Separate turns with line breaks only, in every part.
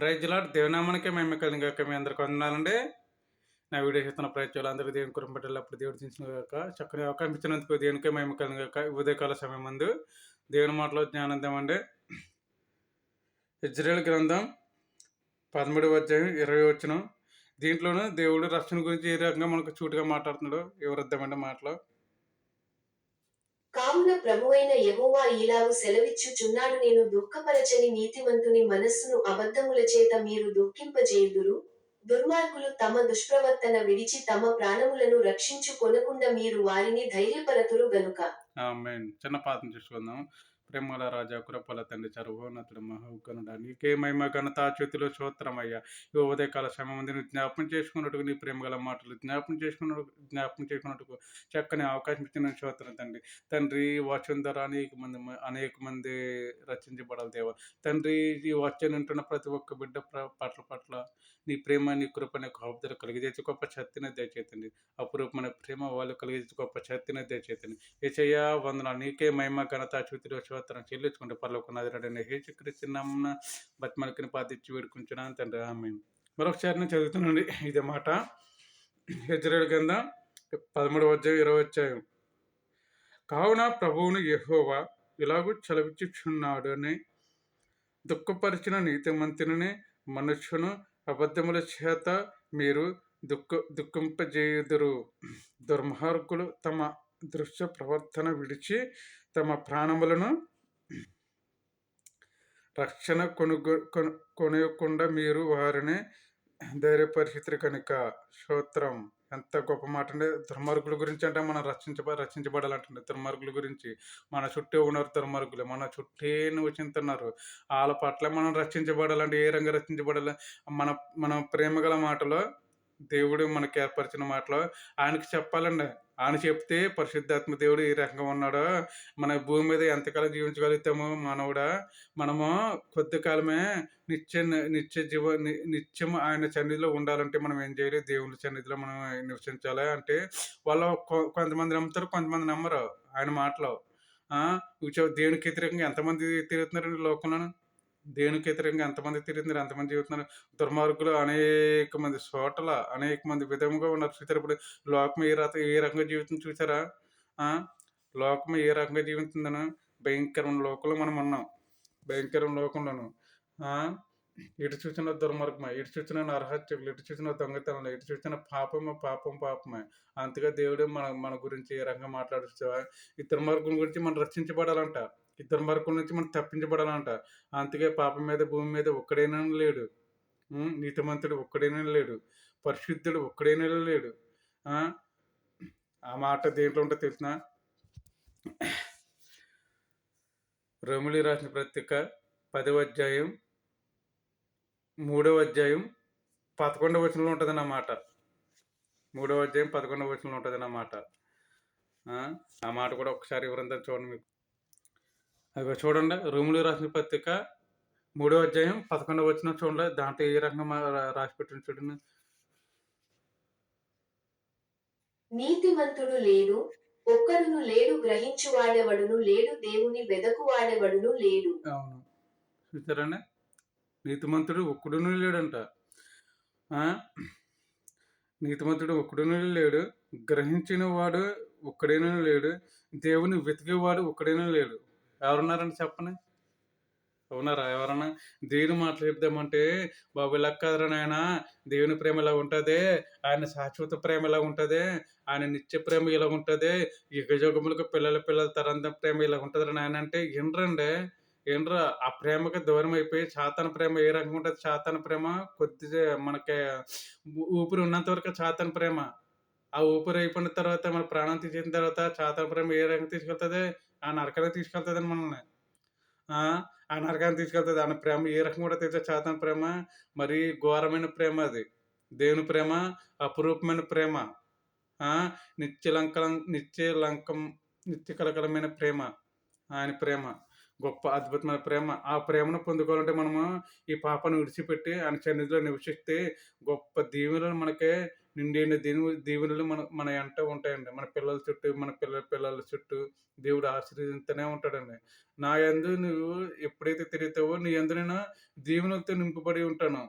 Praise lord దేవనామానికే మేము కలిగాక మీ అందరికీ వందనాలండి. నా వీడియో చేస్తున్న ప్రయత్నాలు అందరికీ దేవుని కురం దేవుడు తీసిన కాక చక్కని అవకాశం ఇచ్చినందుకు దేవునికే మేము కలిగాక ఉదయకాల సమయం ముందు దేవుని మాటలో జ్ఞానందం అండి ఇజ్రాయల్ గ్రంథం పదమూడు అధ్యాయం ఇరవై వచ్చిన దీంట్లోనూ దేవుడు రక్షణ గురించి ఏ రకంగా మనకు చూటుగా మాట్లాడుతున్నాడు ఎవరద్దామండి మాటలో.
కావున ప్రభువైన యహోవా ఈలాగు సెలవిచ్చుచున్నాడు. నేను దుఃఖపరచని నీతివంతుని మనస్సును అబద్ధముల చేత మీరు దుఃఖింపజేయుదురు. దుర్మార్గులు తమ దుష్ప్రవర్తన విడిచి తమ ప్రాణములను రక్షించు కొనకుండా మీరు వారిని ధైర్యపరతురు గనుక.
చిన్న పాత్ర చూసుకుందాం. ప్రేమల రాజా కురపల తండ్రి చర్వోన్నతుడు మహోగనుడ నీకే మహిమ ఘనత చేతిలో స్తోత్రమయ్యా. ఈ ఉదయకాల సమయం జ్ఞాపం చేసుకున్నట్టుకు నీ ప్రేమ గల మాటలు జ్ఞాపం చేసుకున్నట్టు జ్ఞాపం చేసుకున్నట్టుకు చక్కని అవకాశం ఇచ్చిన స్తోత్రం తండ్రి. తండ్రి వాక్యం ద్వారా అనేక మంది అనేక మంది రచించబడాలి దేవ. తండ్రి ఈ వాచ్యం వింటున్న ప్రతి ఒక్క బిడ్డ పట్ల పట్ల నీ ప్రేమ నీ కృప నీ కాపుదల కలిగజేసి గొప్ప శక్తిని దయచేతండి అపురూపమైన ప్రేమ వాళ్ళు కలిగజేసి గొప్ప శక్తిని దయచేతండి ఏచయ్యా వందన నీకే మహిమ ఘనత చూతిలో శోత్రం చెల్లించుకుంటే పర్లోక నదిరడని హేచుక్రీస్తున్నమ్మ బతిమలకిని పాతిచ్చి వేడుకుంటున్నాను తండ్రి. ఆమె మరొకసారి నేను చదువుతున్నాను ఇదే మాట. హెచ్చరేడు కింద పదమూడవ అధ్యాయం ఇరవై అధ్యాయం. కావున ప్రభువును యెహోవా ఇలాగూ చలవిచ్చుచున్నాడు అని దుఃఖపరిచిన నీతిమంతుని మనుషును అబద్ధముల చేత మీరు దుఃఖ దుఃఖింపజేయుదురు. దుర్మార్గులు తమ దృశ్య ప్రవర్తన విడిచి తమ ప్రాణములను రక్షణ కొనుగో కొను కొనకుండా మీరు వారిని ధైర్యపరిచితురు కనుక. శ్రోత్రం ఎంత గొప్ప మాట అంటే దుర్మార్గుల గురించి అంటే మనం రక్షించబ రక్షించబడాలంటే దుర్మార్గుల గురించి. మన చుట్టూ ఉన్నారు దుర్మార్గులు. మన చుట్టే వచ్చింటున్నారు వాళ్ళ పట్ల మనం రక్షించబడాలంటే ఏ రంగా రక్షించబడాలి మన మన ప్రేమ గల మాటలో దేవుడు మనకి ఏర్పరిచిన మాటలో. ఆయనకి చెప్పాలండి. ఆయన చెప్తే పరిశుద్ధాత్మ దేవుడు ఏ రకంగా ఉన్నాడో. మన భూమి మీద ఎంతకాలం జీవించగలుగుతామో మనవుడా మనము కొద్ది కాలమే నిత్య నిత్య జీవ నిత్యం ఆయన సన్నిధిలో ఉండాలంటే మనం ఏం చేయాలి? దేవుని సన్నిధిలో మనం నివసించాలి? అంటే వాళ్ళు కొ- కొంతమంది నమ్ముతారు కొంతమంది నమ్మరు ఆయన మాటలో. దేవునికి వ్యతిరేకంగా ఎంతమంది తిరుగుతున్నారండి లోకంలోనూ? దేవునికి వ్యతిరేకంగా ఎంతమంది తిరుగుతున్నారు ఎంతమంది జీవిస్తున్నారు దుర్మార్గులు అనేక మంది చోట్ల అనేక మంది విధముగా ఉన్నారు. చూసారు ఇప్పుడు లోకం ఏ రక ఏ రకంగా జీవితం చూసారా? లోకం ఏ రకంగా జీవిస్తుందను భయంకరమైన లోకంలో మనం ఉన్నాం. భయంకరమైన లోకంలోను. ఇటు చూసిన దుర్మార్గమే ఇటు చూసిన నరహత్యకులు ఇటు చూసిన దొంగతనాలు ఇటు చూసిన పాపమే పాపం పాపమే. అంతగా దేవుడే మన మన గురించి ఏ రకంగా మాట్లాడుతావా ఈ దుర్మార్గం గురించి మనం రక్షించబడాలంట. ఇద్దరు దుర్మార్గం నుంచి మనం తప్పించబడాలంట. అందుకే పాపం మీద భూమి మీద ఒక్కడైనా లేడు. నీతిమంతుడు ఒక్కడైనా లేడు. పరిశుద్ధుడు ఒక్కడైనా లేడు. ఆ? మాట దేంట్లో ఉంటే తెలిసిన? రములి రాసిన పత్రిక పదవ అధ్యాయం మూడవ అధ్యాయం పదకొండవ వచనంలో ఉంటుంది అన్నమాట మూడవ అధ్యాయం పదకొండవ వచనంలో ఉంటుంది అన్నమాట ఆ? ఆ మాట కూడా ఒకసారి ఎవరంతా చూడండి మీకు. అదిగో చూడండి రూములు రాసిన పత్రిక మూడవ అధ్యాయం పదకొండవ వచనం చూడండి దాంట్లో ఏ రకంగా రాసి పెట్టింది చూడండి.
నీతిమంతుడు లేడు ఒక్కడును లేడు గ్రహించువాడెవడును లేడు దేవుని వెదకువాడెవడును లేడు.
అవును. చూసారండి? నీతిమంతుడు ఒక్కడును లేడంట? నీతిమంతుడు ఒక్కడును లేడు గ్రహించిన వాడు ఒక్కడైనా లేడు దేవుని వెతికేవాడు ఒక్కడైనా లేడు. ఎవరున్నారండి చెప్పండి? అవునారా ఎవరన్నా? దేవుని మాటలు చెప్దామంటే బాబు ఇలా కాదురా నాయన. దేవుని ప్రేమ ఇలా ఉంటుంది. ఆయన శాశ్వత ప్రేమ ఇలా ఉంటుంది. ఆయన నిత్య ప్రేమ ఇలా ఉంటుంది. యుగ యుగములకు పిల్లల పిల్లల తరంతం ప్రేమ ఇలా ఉంటుంది నాయన. అంటే ఏంట్రండి ఏంట్రా? ఆ ప్రేమకి దూరం అయిపోయి చాతన ప్రేమ ఏ రకంగా ఉంటుంది? చాతన ప్రేమ? కొద్ది మనకి ఊపిరి ఉన్నంత వరకు చాతన ప్రేమ. ఆ ఊపిరి అయిపోయిన తర్వాత మన ప్రాణం తీసిన తర్వాత చాతాపురం ప్రేమ ఏ రకంగా తీసుకెళ్తుంది? ఆ నరకానికి తీసుకెళ్తుంది మనల్ని. ఆ? నరకాన్ని తీసుకెళ్తుంది. ఆయన ప్రేమ ఏ రకం కూడా తెలుసా చాతన ప్రేమ మరి ఘోరమైన ప్రేమ అది. దేవుని ప్రేమ అపురూపమైన ప్రేమ. నిత్యలంకలం నిత్య లంకం నిత్య కలకలమైన ప్రేమ. ఆయన ప్రేమ. గొప్ప అద్భుతమైన ప్రేమ. ఆ ప్రేమను పొందుకోవాలంటే మనము ఈ పాపను విడిచిపెట్టి ఆయన సన్నిధిలో నివసిస్తే గొప్ప దీవెనలు మనకి నిండైన దీవు దేవునిలో మన మన ఎంట ఉంటాయండి. మన పిల్లల చుట్టూ మన పిల్లల పిల్లల చుట్టూ దేవుడు ఆశీర్వదిస్తూనే ఉంటాడండి. నా యందు నువ్వు ఎప్పుడైతే తిరుగుతావో నీ ఎందునైనా నేను దీవెనలతో నింపబడి ఉంటాను.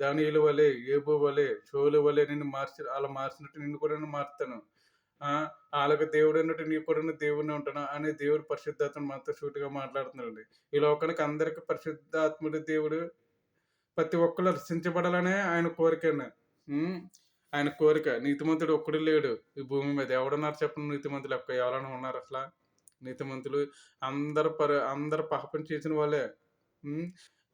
దానియుల వలె ఏబు వలె షోలు వలె నేను మార్చి అలా మార్చినట్టు నిన్ను కూడా నేను మారుతాను. వాళ్ళకి దేవుడు అన్నట్టు నీ కూడా దేవుడిని ఉంటాను అనే దేవుడు పరిశుద్ధాత్మను మనతో సూటిగా మాట్లాడుతున్నాడు ఈ లోకానికి అందరికి పరిశుద్ధాత్ముడు దేవుడు. ప్రతి ఒక్కరు రచించబడాలనే ఆయన కోరిక అండి ఆయన కోరిక నీతిమంతుడు ఒక్కడు లేడు. ఈ భూమి మీద ఎవడున్నారు చెప్పండి నీతిమంతులు? ఒక్క ఎవరైనా ఉన్నారు అసలు? నీతిమంతులు అందరు పరి అందరు పాపం చేసిన వాళ్ళే.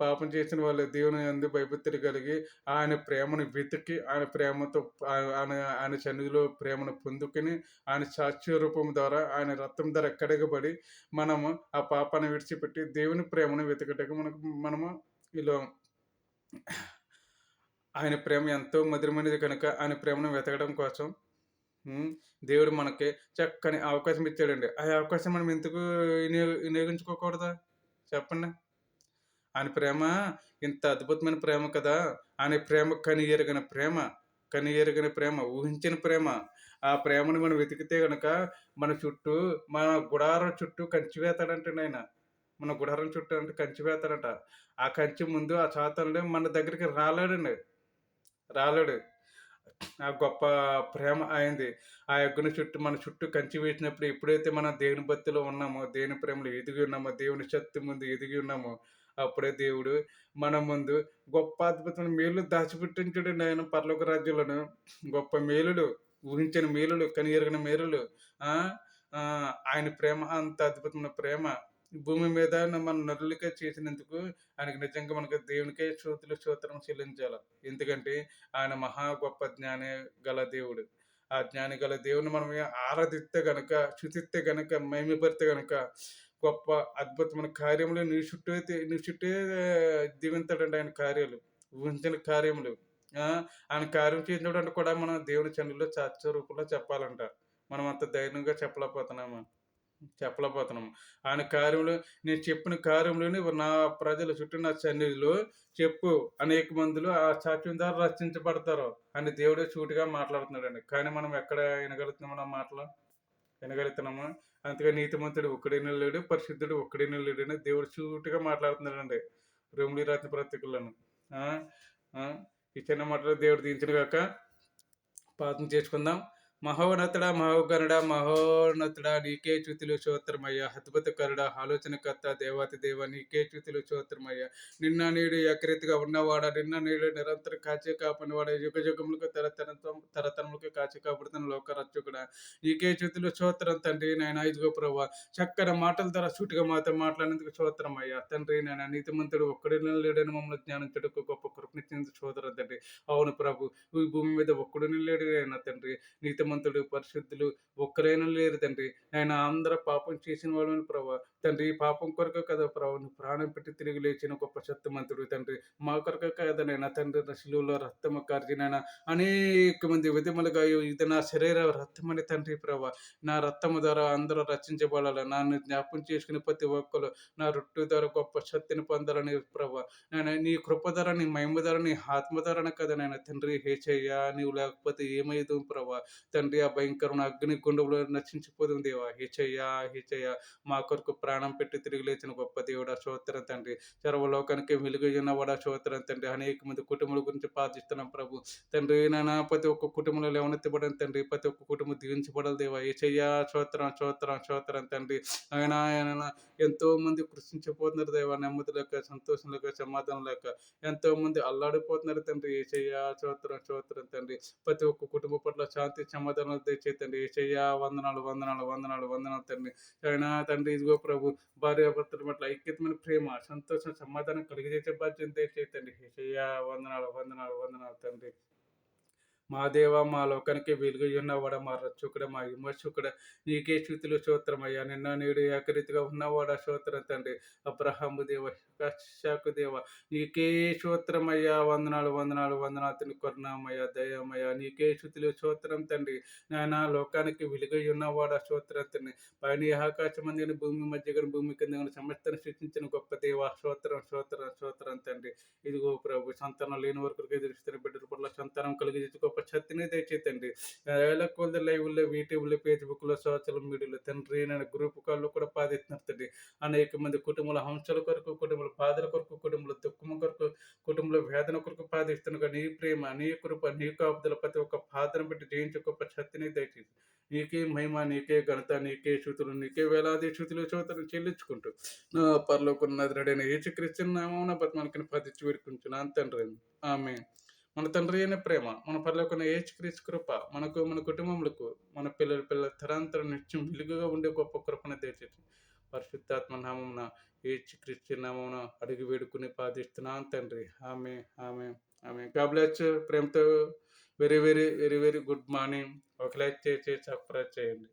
పాపం చేసిన వాళ్ళే. దేవుని అంది భయభక్తులు కలిగి ఆయన ప్రేమను వెతికి ఆయన ప్రేమతో ఆయన ఆయన- ఆయన సన్నిధిలో ప్రేమను పొందుకుని ఆయన సాక్ష్య రూపం ద్వారా ఆయన రక్తం ధర కడగబడి మనము ఆ పాపాన్ని విడిచిపెట్టి దేవుని ప్రేమను వెతకటకు మనకు మనము ఇలా ఆయన ప్రేమ ఎంతో మధురమైనది కనుక ఆయన ప్రేమను వెతకడం కోసం దేవుడు మనకి చక్కని అవకాశం ఇచ్చాడండి. ఆ అవకాశం మనం ఎందుకు వినియోగ వినియోగించుకోకూడదా? చెప్పండి. ఆయన ప్రేమ ఇంత అద్భుతమైన ప్రేమ కదా. ఆయన ప్రేమ కని ప్రేమ కని ప్రేమ ఊహించిన ప్రేమ. ఆ ప్రేమను మనం వెతికితే కనుక మన చుట్టూ మన గుడారం చుట్టూ కంచి ఆయన. మన గుడారం చుట్టూ అంటే కంచి వేస్తాడంట ఆ కంచి ముందు ఆ చాతంలో మన దగ్గరికి రాలేడండి. రాలేడు. ఆ గొప్ప ప్రేమ అయింది. ఆ యజ్ఞ చుట్టూ మన చుట్టూ కంచి వేసినప్పుడు ఎప్పుడైతే మనం దేవుని భక్తిలో ఉన్నామో దేవుని ప్రేమలో ఎదిగి ఉన్నామో దేవుని శక్తి ముందు ఎదిగి ఉన్నామో అప్పుడే దేవుడు మన ముందు గొప్ప అద్భుతమైన మేలు దాచిపెట్టించాడు ఆయన పర్లోక రాజ్యంలోను. గొప్ప మేలులు ఊహించిన మేలులు కని మేలులు ఆయన ప్రేమ అంత అద్భుతమైన ప్రేమ. భూమి మీద మన నరులకే చేసినందుకు ఆయనకి నిజంగా మనకు దేవునికే శ్రోతులు స్తోత్రం చెల్లించాలి. ఎందుకంటే ఆయన మహా గొప్ప జ్ఞాని గల దేవుడు. ఆ జ్ఞాని గల దేవుని మనం ఆరాధిస్తే గనక శుతిస్తే గనక మహిమపడితే గనక గొప్ప అద్భుతమైన కార్యములు నీ చుట్టూ అయితే నీ చుట్టూ దీవింతాడండి ఆయన కార్యాలు ఊహించిన కార్యములు. ఆయన కార్యం చేసినప్పుడు కూడా మనం దేవుని చనుల్లో చాచ రూపంలో చెప్పాలంట. మనం అంత ధైర్యంగా చెప్పలేకపోతున్నాము? చెప్పలేకపోతున్నాము ఆయన కార్యములు నేను చెప్పిన కార్యములని నా ప్రజల చుట్టూ నా సన్నిధిలో చెప్పు. అనేక మందులు ఆ సాక్ష్యం ద్వారా రచించబడతారు అని దేవుడే సూటిగా మాట్లాడుతున్నాడండి. కానీ మనం ఎక్కడ వినగలుగుతున్నాం ఆ మాటలు వినగలుగుతున్నాము? అంతగా నీతిమంతుడు ఒక్కడైనా లేడు పరిశుద్ధుడు ఒక్కడైనా లేడు అని దేవుడు సూటిగా మాట్లాడుతున్నాడండి. రొమిలి రాత్రి ప్రతికులను ఈ చిన్న మాటలు దేవుడు దించిన కాక పాతం చేసుకుందాం. మహోన్నతుడ మహోగనుడ మహోన్నతుడ నీకే చ్యుతులు స్తోత్రమయ్య. అద్భుతకరుడ ఆలోచనకర్త దేవాతి దేవ నీకే చ్యుతులు స్తోత్రమయ్య. నిన్న నేడు ఏకరీతిగా ఉన్నవాడ నిన్న నేడు నిరంతరం కాచి కాపాడినవాడ యుగ యుగములకు తరతరం తరతరములకు కాచి కాపాడుతున్న లోక రక్షకుడ. నీకే చ్యుతులు స్తోత్రం తండ్రి నాయన ఇదిగో ప్రభా చక్కని మాటల ద్వారా సూటిగా మాత్రం మాట్లాడేందుకు స్తోత్రం తండ్రి నాయన నీతిమంతుడు ఒక్కడిన లేడని మమ్మల్ని జ్ఞానించడకు గొప్ప కృపనిచ్చినందుకు స్తోత్రం తండ్రి. అవును ప్రభు ఈ భూమి మీద ఒక్కడు లేడు నాయన తండ్రి. ధనవంతుడు పరిశుద్ధులు ఒక్కరైనా లేరు తండ్రి. ఆయన అందరూ పాపం చేసిన వాళ్ళని ప్రభా. తండ్రి ఈ పాపం కొరకు కదా ప్రభు నువ్వు ప్రాణం పెట్టి తిరిగి లేచిన గొప్ప సత్యమంతుడు తండ్రి. మా కొరకు కదా నేను తండ్రి శిలువలో రక్తము కార్జినైనా అనేక మంది విధములుగా ఇది నా శరీర రక్తమని తండ్రి ప్రభా. నా రక్తము ద్వారా అందరూ రచించబడాలి నన్ను జ్ఞాపం చేసుకుని ప్రతి ఒక్కరు నా రొట్టు ద్వారా గొప్ప శక్తిని పొందాలని ప్రభా. నేను నీ కృప ధర నీ మహిమ ధర నీ ఆత్మ ధరన కదా నేను తండ్రి హేచయ్యా నీవు లేకపోతే ఏమైదు ప్రభా. తండ్రి ఆ భయంకరమైన అగ్ని గుండంలో నశించిపోదు దేవా. హిచయ్య హిచయ్య మా కొరకు ప్రాణం పెట్టి తిరిగి లేచిన గొప్ప దేవుడా స్తోత్రం తండ్రి. సర్వలోకానికి వెలుగు వాడా స్తోత్రం తండ్రి. అనేక మంది కుటుంబాల గురించి ప్రార్థిస్తున్నాం ప్రభు. తండ్రి నానా ప్రతి ఒక్క కుటుంబంలో లేవనెత్తబడని తండ్రి ప్రతి ఒక్క కుటుంబం దీవించబడాలి దేవా. ఏ చెయ్యా స్తోత్రం స్తోత్రం స్తోత్రం తండ్రి. ఆయన ఆయన ఎంతో మంది కృషించిపోతున్నారు దేవా. నెమ్మది లేక సంతోషం లేక సమాధానం లేక ఎంతో మంది అల్లాడిపోతున్నారు తండ్రి. ఏ చెయ్యా చోత్రం తండ్రి. ప్రతి ఒక్క కుటుంబ పట్ల శాంతి సమాధానం తెచ్చే తండ్రి ఏషయ్యా వందనాలు వందనాలు వందనాలు వందనాలు తండ్రి. ఆయన తండ్రి ఇదిగో ప్రభు భార్య భర్తల పట్ల ఐక్యతమైన ప్రేమ సంతోషం సమాధానం కలిగజేసే బాధ్యత దయచేతండి ఏ చెయ్యా వందనాలు వందనాలు వందనాలు తండ్రి. మా దేవ మా లోకానికి వెలుగు ఉన్నవాడ మా రక్షకుడ మా విమర్శకుడ. నీకే స్థుతులు స్తోత్రమయ్యా. నిన్న నేడు ఏకరీతిగా ఉన్నవాడ స్తోత్రం తండ్రి. అబ్రహాము దేవ శాకు దేవ నీకే స్తోత్రమయ్యా. వందనాలు వందనాలు వందనాలు. కొరణమయ్యా కరుణామయ్య నీకే స్థుతులు స్తోత్రం తండ్రి. నాయన లోకానికి వెలుగై ఉన్నవాడ స్తోత్రం తండ్రి. పైన ఆకాశం అందిన భూమి మధ్య భూమి కింద సమస్తను సృష్టించిన గొప్ప దేవ స్తోత్రం స్తోత్రం స్తోత్రం తండ్రి. ఇదిగో ప్రభు సంతానం లేని వరకు ఎదురుస్తున్న బిడ్డల పట్ల సంతానం కలిగి గొప్ప శక్తిని దయచేతండి వేల కొద్ది లైవ్లో యూట్యూబ్లో ఫేస్బుక్లో సోషల్ మీడియాలో తండ్రి నేను గ్రూప్ కాల్లో కూడా బాధిస్తున్నది అనేక మంది కుటుంబాల హంసల కొరకు కుటుంబాల బాధల కొరకు కుటుంబాల దుఃఖం కొరకు కుటుంబంలో వేదన కొరకు బాధిస్తున్నారు నీ ప్రేమ నీ కృప నీ కాపుదల ప్రతి ఒక్క పాత్రను పెట్టి జయించే గొప్ప శక్తిని దయచేసి నీకే మహిమ నీకే ఘనత నీకే శృతులు నీకే వేలాది శృతులు చోతలు చెల్లించుకుంటూ నా పరలోకున్న రెడైన నామం నా పద్మానికి పదిచ్చి వేడుకుంటున్నాను తండ్రి. ఆమె మన తండ్రి అయిన ప్రేమ మన పరలోకున్న ఏచుక్రీస్తు కృప మనకు మన కుటుంబములకు మన పిల్లల పిల్లల తరాంతరం నిత్యం వెలుగుగా ఉండే గొప్ప కృపను తెచ్చేసి పరిశుద్ధాత్మ నామమున ఏచుక్రీస్తు నామమున అడిగి వేడుకుని పాదిస్తున్నాను తండ్రి. ఆమె ఆమె ఆమె గాబ్లాచ్ ప్రేమతో very very very very good morning. ఒక లైక్ చేసి సబ్స్క్రైబ్ చేయండి.